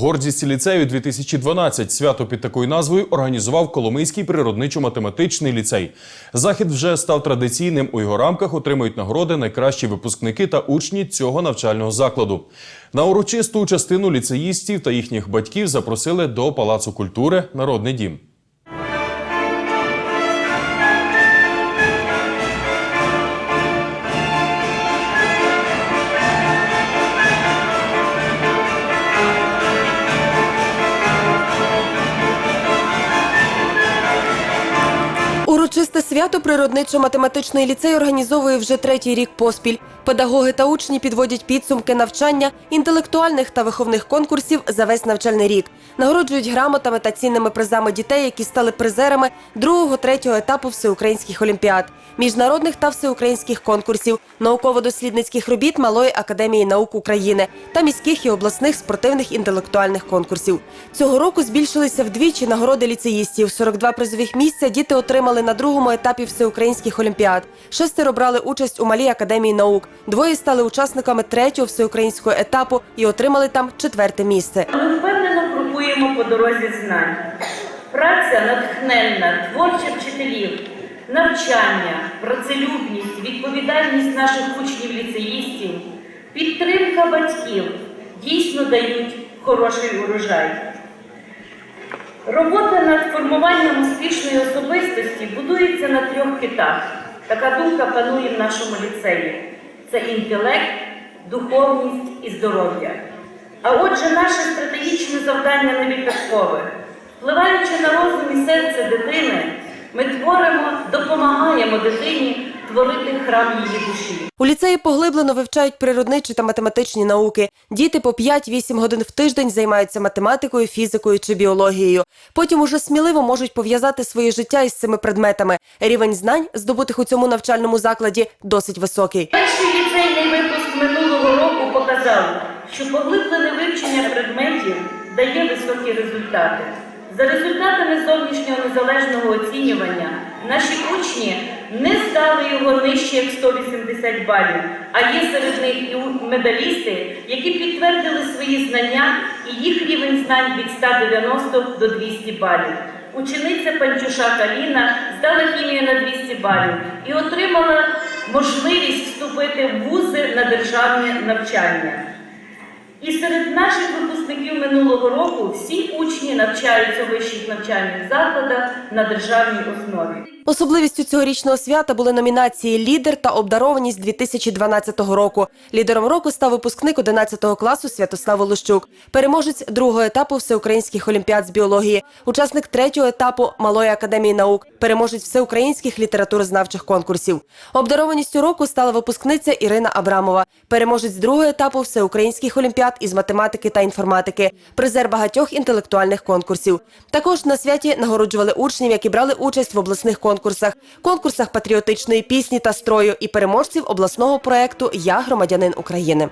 Гордість ліцею 2012 свято під такою назвою організував Коломийський природничо-математичний ліцей. Захід вже став традиційним. У його рамках отримують нагороди найкращі випускники та учні цього навчального закладу. На урочисту частину ліцеїстів та їхніх батьків запросили до Палацу культури Народний дім. Урочисте свято природничо-математичний ліцей організовує вже третій рік поспіль. Педагоги та учні підводять підсумки навчання, інтелектуальних та виховних конкурсів за весь навчальний рік. Нагороджують грамотами та цінними призами дітей, які стали призерами другого третього етапу всеукраїнських олімпіад, міжнародних та всеукраїнських конкурсів, науково-дослідницьких робіт Малої академії наук України та міських і обласних спортивних інтелектуальних конкурсів. Цього року збільшилися вдвічі нагороди ліцеїстів. 42 призових місця діти отримали на другому етапі всеукраїнських олімпіад. Шестеро брали участь у малій академії наук. Двоє стали учасниками третього всеукраїнського етапу і отримали там четверте місце. Ми впевнено крокуємо по дорозі знань. Праця натхненна, творча вчителів, навчання, працелюбність, відповідальність наших учнів-ліцеїстів, підтримка батьків дійсно дають хороший урожай. Робота над формуванням успішної особистості будується на трьох китах. Така думка панує в нашому ліцеї: це інтелект, духовність і здоров'я. А отже, наше стратегічне завдання не випадкове. Впливаючи на розум і серце дитини, ми творимо, допомагаємо дитині творити храм її душі. У ліцеї поглиблено вивчають природничі та математичні науки. Діти по 5-8 годин в тиждень займаються математикою, фізикою чи біологією. Потім уже сміливо можуть пов'язати своє життя із цими предметами. Рівень знань, здобутих у цьому навчальному закладі, досить високий. Перший ліцейний випуск минулого року показав, що поглиблене вивчення предметів дає високі результати. За результатами зовнішнього незалежного оцінювання наші учні не здали його нижче як 180 балів, а є серед них і медалісти, які підтвердили свої знання і їх рівень знань від 190 до 200 балів. Учениця Панчуша Каліна здала хімію на 200 балів і отримала можливість вступити в вузи на державне навчання. І серед наших випускників минулого року всі учні навчаються у вищих навчальних закладах на державній основі. Особливістю цьогорічного свята були номінації Лідер та обдарованість 2012 року. Лідером року став випускник 11 класу Святослав Олущук, переможець другого етапу всеукраїнських олімпіад з біології, учасник третього етапу Малої академії наук, переможець всеукраїнських літературознавчих конкурсів. Обдарованістю року стала випускниця Ірина Абрамова, переможець другого етапу всеукраїнських олімпіад із математики та інформатики, призер багатьох інтелектуальних конкурсів. Також на святі нагороджували учнів, які брали участь в обласних конкурсах, конкурсах патріотичної пісні та строю і переможців обласного проекту Я громадянин України.